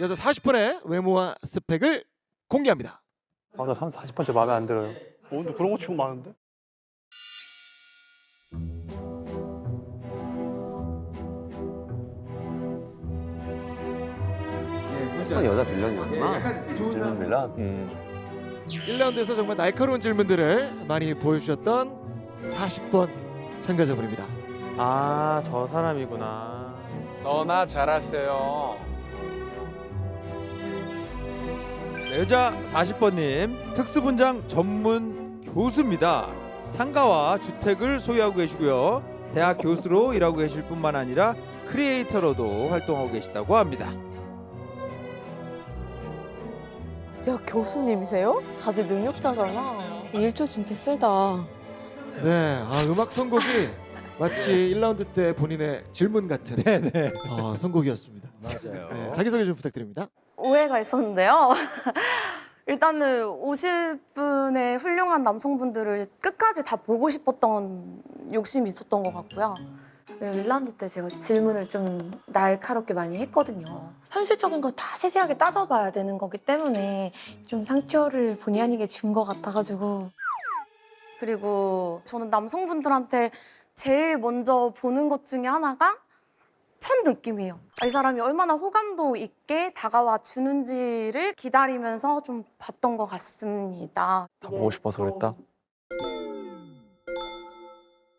여자 40번의 외모와 스펙을 공개합니다. 아, 나 40번째 마음에 안 들어요. 어, 근데 그런 거 치고 많은데? 한 여자 빌런이었구나. 질문 빌런. 음. 1라운드에서 정말 날카로운 질문들을 많이 보여주셨던 40번 참가자분입니다. 아, 저 사람이구나. 너나 잘하세요. 여자 40번님 특수분장 전문 교수입니다. 상가와 주택을 소유하고 계시고요. 대학 교수로 일하고 계실 뿐만 아니라 크리에이터로도 활동하고 계시다고 합니다. 야 교수님이세요? 다들 능력자잖아. 일조 진짜 세다. 네, 아, 음악 선곡이 마치 1라운드 때 본인의 질문 같은 아, 선곡이었습니다. 맞아요. 네, 자기소개 좀 부탁드립니다. 오해가 있었는데요. 일단은 50분의 훌륭한 남성분들을 끝까지 다 보고 싶었던 욕심이 있었던 것 같고요. 일란드 때 제가 질문을 좀 날카롭게 많이 했거든요. 현실적인 걸 다 세세하게 따져봐야 되는 거기 때문에 좀 상처를 본의 아니게 준 것 같아가지고. 그리고 저는 남성분들한테 제일 먼저 보는 것 중에 하나가 첫 느낌이에요. 아, 이 사람이 얼마나 호감도 있게 다가와 주는지를 기다리면서 좀 봤던 것 같습니다. 다 보고 싶어서 그랬다.